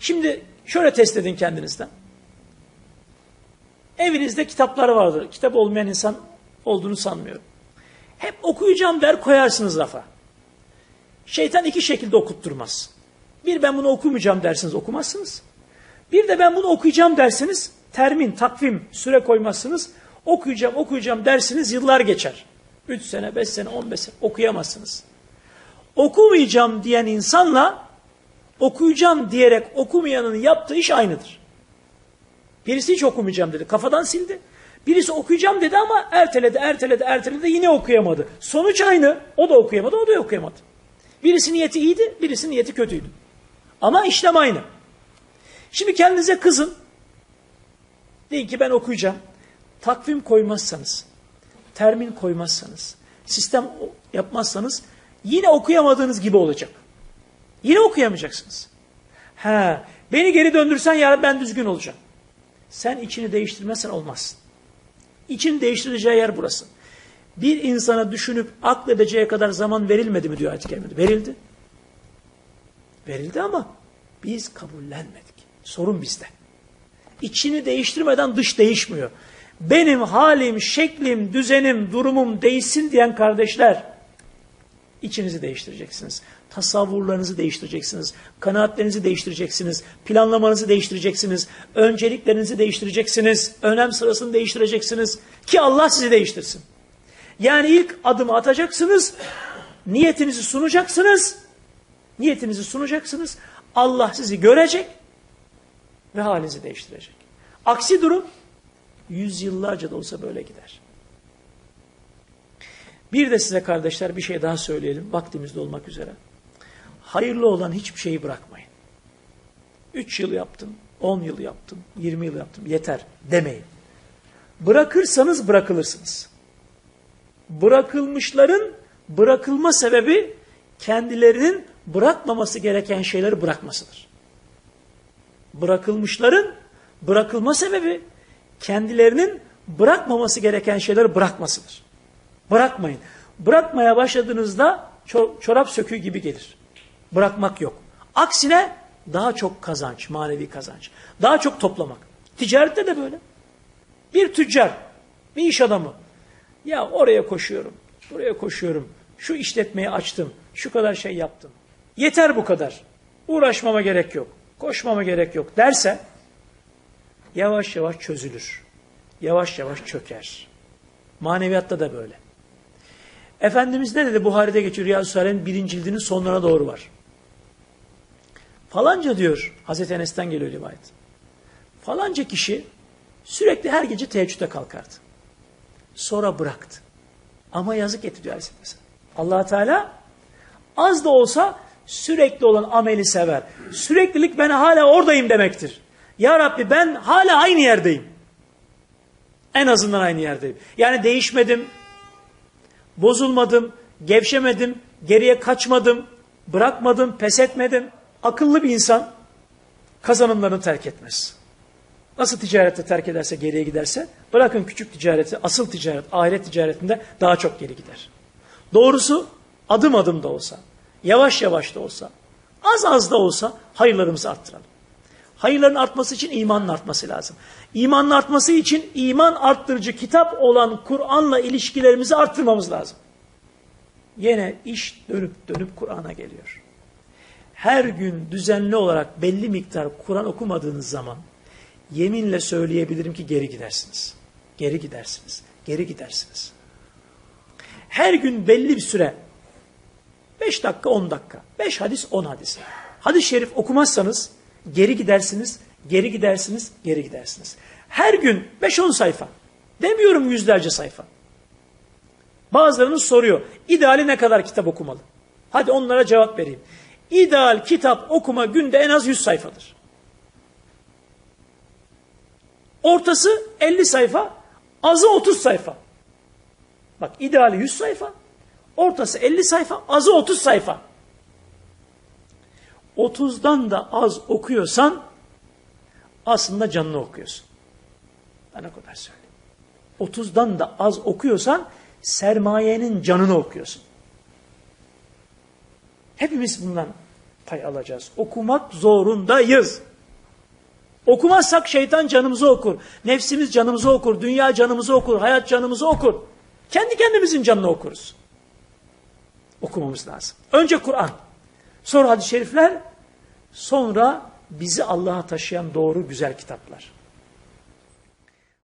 Şimdi şöyle test edin kendinizden. Evinizde kitaplar vardır. Kitap olmayan insan olduğunu sanmıyorum. Hep okuyacağım der koyarsınız rafa. Şeytan iki şekilde okutturmaz. Bir ben bunu okumayacağım dersiniz okumazsınız. Bir de ben bunu okuyacağım dersiniz termin, takvim, süre koymazsınız. Okuyacağım, okuyacağım dersiniz yıllar geçer. 3 sene, 5 sene, 15 sene okuyamazsınız. Okumayacağım diyen insanla okuyacağım diyerek okumayanın yaptığı iş aynıdır. Birisi hiç okumayacağım dedi. Kafadan sildi. Birisi okuyacağım dedi ama erteledi, erteledi, erteledi yine okuyamadı. Sonuç aynı. O da okuyamadı, o da okuyamadı. Birisi niyeti iyiydi, birisi niyeti kötüydü. Ama işlem aynı. Şimdi kendinize kızın. Deyin ki ben okuyacağım. Takvim koymazsanız, termin koymazsanız, sistem yapmazsanız yine okuyamadığınız gibi olacak. Yine okuyamayacaksınız. Ha, beni geri döndürsen yarın ben düzgün olacağım. Sen içini değiştirmezsen olmazsın. İçini değiştireceği yer burası. Bir insana düşünüp akledeceği kadar zaman verilmedi mi diyor ayet-i kerimede. Verildi. Verildi ama biz kabullenmedik. Sorun bizde. İçini değiştirmeden dış değişmiyor. Benim halim, şeklim, düzenim, durumum değişsin diyen kardeşler içinizi değiştireceksiniz. Tasavvurlarınızı değiştireceksiniz. Kanaatlerinizi değiştireceksiniz. Planlamanızı değiştireceksiniz. Önceliklerinizi değiştireceksiniz. Önem sırasını değiştireceksiniz. Ki Allah sizi değiştirsin. Yani ilk adımı atacaksınız. Niyetinizi sunacaksınız. Niyetinizi sunacaksınız. Allah sizi görecek ve halinizi değiştirecek. Aksi durum yüzyıllarca da olsa böyle gider. Bir de size kardeşler bir şey daha söyleyelim. Vaktimizde olmak üzere. Hayırlı olan hiçbir şeyi bırakmayın. Üç yıl yaptım, on yıl yaptım, yirmi yıl yaptım. Yeter demeyin. Bırakırsanız bırakılırsınız. Bırakılmışların bırakılma sebebi kendilerinin bırakmaması gereken şeyleri bırakmasıdır. Bırakılmışların bırakılma sebebi kendilerinin bırakmaması gereken şeyleri bırakmasıdır. Bırakmayın. Bırakmaya başladığınızda çorap söküğü gibi gelir. Bırakmak yok. Aksine daha çok kazanç, manevi kazanç. Daha çok toplamak. Ticarette de böyle. Bir tüccar, bir iş adamı. Ya oraya koşuyorum, buraya koşuyorum. Şu işletmeyi açtım, şu kadar şey yaptım. Yeter bu kadar. Uğraşmama gerek yok. Koşmama gerek yok derse yavaş yavaş çözülür. Yavaş yavaş çöker. Maneviyatta da böyle. Efendimiz ne dedi? Buhari'de geçiyor. Riyaz-ı Salih'in birinci cildinin sonlarına doğru var. Falanca diyor, Hazreti Enes'ten geliyor rivayet. Falanca kişi sürekli her gece teheccüde kalkardı. Sonra bıraktı. Ama yazık etti diyor Aleyhisselam. allah Teala az da olsa sürekli olan ameli sever. Süreklilik ben hala oradayım demektir. Ya Rabbi ben hala aynı yerdeyim. En azından aynı yerdeyim. Yani değişmedim, bozulmadım, gevşemedim, geriye kaçmadım, bırakmadım, pes etmedim. Akıllı bir insan kazanımlarını terk etmez. Nasıl ticarette terk ederse geriye giderse bırakın küçük ticareti, asıl ticaret, ahiret ticaretinde daha çok geri gider. Doğrusu adım adım da olsa, yavaş yavaş da olsa, az az da olsa hayırlarımızı arttıralım. Hayırların artması için imanın artması lazım. İmanın artması için iman arttırıcı kitap olan Kur'an'la ilişkilerimizi arttırmamız lazım. Yine iş dönüp dönüp Kur'an'a geliyor. Her gün düzenli olarak belli miktar Kur'an okumadığınız zaman yeminle söyleyebilirim ki geri gidersiniz. Geri gidersiniz. Geri gidersiniz. Her gün belli bir süre 5 dakika 10 dakika 5 hadis 10 hadis. Hadis-i şerif okumazsanız geri gidersiniz, geri gidersiniz, geri gidersiniz. Her gün 5-10 sayfa. Demiyorum yüzlerce sayfa. Bazılarınız soruyor. İdeali ne kadar kitap okumalı? Hadi onlara cevap vereyim. İdeal kitap okuma günde en az 100 sayfadır. Ortası 50 sayfa, azı 30 sayfa. Bak ideali 100 sayfa, ortası 50 sayfa, azı 30 sayfa. 30'dan da az okuyorsan aslında canını okuyorsun. Ben o kadar söyleyeyim. 30'dan da az okuyorsan sermayenin canını okuyorsun. Hepimiz bundan pay alacağız. Okumak zorundayız. Okumazsak şeytan canımızı okur. Nefsimiz canımızı okur. Dünya canımızı okur. Hayat canımızı okur. Kendi kendimizin canını okuruz. Okumamız lazım. Önce Kur'an. Sonra hadis-i şerifler, sonra bizi Allah'a taşıyan doğru güzel kitaplar.